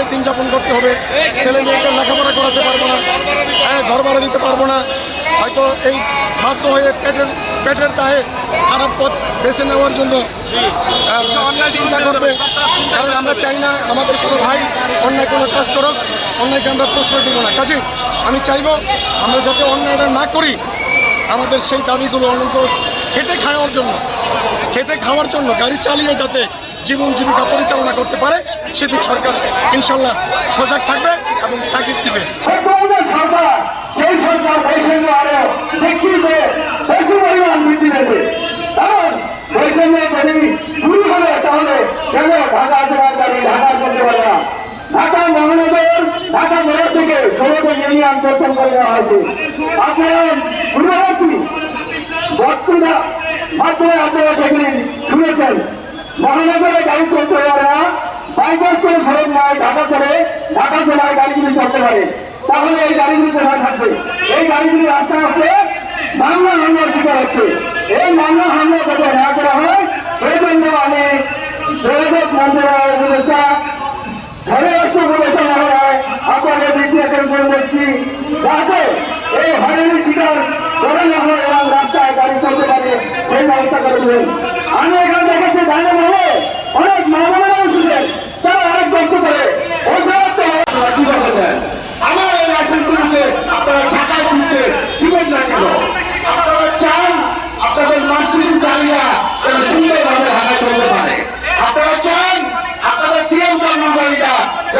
খেয়ে দিন যাপন করতে হবে। ছেলে মেয়েকে লেখাপড়া করাতে পারব না। হ্যাঁ ঘর ভাড়া দিতে পারব না। হয়তো এই বাধ্য হয়ে পেটের পেটের দায়ে খারাপ পথ বেছে নেওয়ার জন্য চিন্তা করবে। কারণ আমরা চাই না আমাদের কোনো ভাই অন্যায় কোনো কাজ করুক, অন্যায়কে আমরা প্রশ্রয় দিব না। কাজে আমি চাইব আমরা যাতে অন্যায়টা না করি, আমাদের সেই দাবিগুলো অনন্ত খেটে খাওয়ার জন্য, খেটে খাওয়ার জন্য, গাড়ি চালিয়ে যাতে জীবন জীবিকা পরিচালনা করতে পারে সেদিক সরকার ইনশাল্লাহ সজাগ থাকবে এবং তাগিদ দিবে। সেই সরকার বৈষম্য আরও যে বেশি পরিমাণ বৃদ্ধি পেয়েছে। কারণ বৈষম্য যদি দূর হবে, তাহলে কেন ঢাকা গাড়ি ঢাকা চলতে পারে না? ঢাকা মহানগর, ঢাকা জেলা থেকে ষোলোটা ইউনিয়ন গঠন করে দেওয়া হয়েছে। আপনারা পূর্ববর্তী বর্তমানে মাধ্যমে আপনারা সেগুলি শুনেছেন। মহানগরে গাড়ি চলতে পারে না বাইপাস করে সড়ক নয়, ঢাকা চলে, ঢাকা জেলায় গাড়িগুলি চলতে পারে। তাহলে এই গাড়িগুলি কোথায় থাকবে? এই গাড়িগুলি আস্তে আস্তে বাংলা হামলার শিকার হচ্ছে। এই বাংলা হামলা যাতে না করা হয় সেই জন্য আমি যোগাযোগ মন্ত্রণালয়ের উপদেষ্টা ধর্মরাষ্ট্র উপদেষ্টা মহোদয় আপনাদের দৃষ্টি আকর্ষণ করছি যাতে এই হরের শিকার করে না হয় এবং রাস্তায় গাড়ি চলতে পারে, সেই ব্যবস্থা করে দেবেন। আমি এখানে দেখেছি, ডাইনে ভাবে অনেক মামলাও শুনেন তারা অনেক কষ্ট করে অসহায় কীভাবে দেন আমার এই লাইসেন্সগুলিকে আপনারা ঢাকায় তুলতে দিবেন না কেন আপনারা চান আপনাদের মাস্টারি চালিয়া যেন সুন্দরভাবে ঢাকা চলতে পারে আপনারা চান আপনাদের পিএম কর্মচারীরা যেন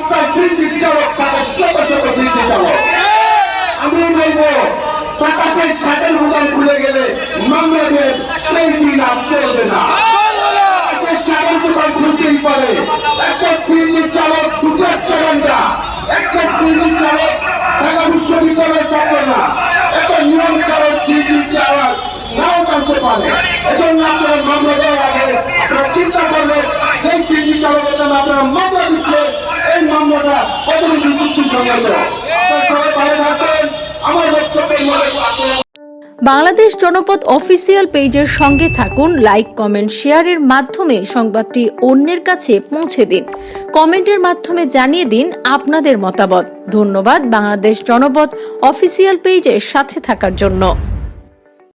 কিন্তু রাস্তায় সিঞ্জি চালক থাকে শত শত সিঞ্জি চালক আমি বলব প্রকাশের ছাটের বোতাম খুলে গেলে মামলা দেন, সেই দিন আর চলবে না। আপনারা মামলা দেওয়ার আগে আপনারা চিন্তা করবেন আপনারা মামলা দিচ্ছেন এই মামলাটা বাংলাদেশ জনপদ অফিসিয়াল পেজের সঙ্গে থাকুন, লাইক, কমেন্ট, শেয়ারের মাধ্যমে সংবাদটি অন্যের কাছে পৌঁছে দিন। কমেন্টের মাধ্যমে জানিয়ে দিন আপনাদের মতামত। ধন্যবাদ বাংলাদেশ জনপদ অফিসিয়াল পেজের সাথে থাকার জন্য।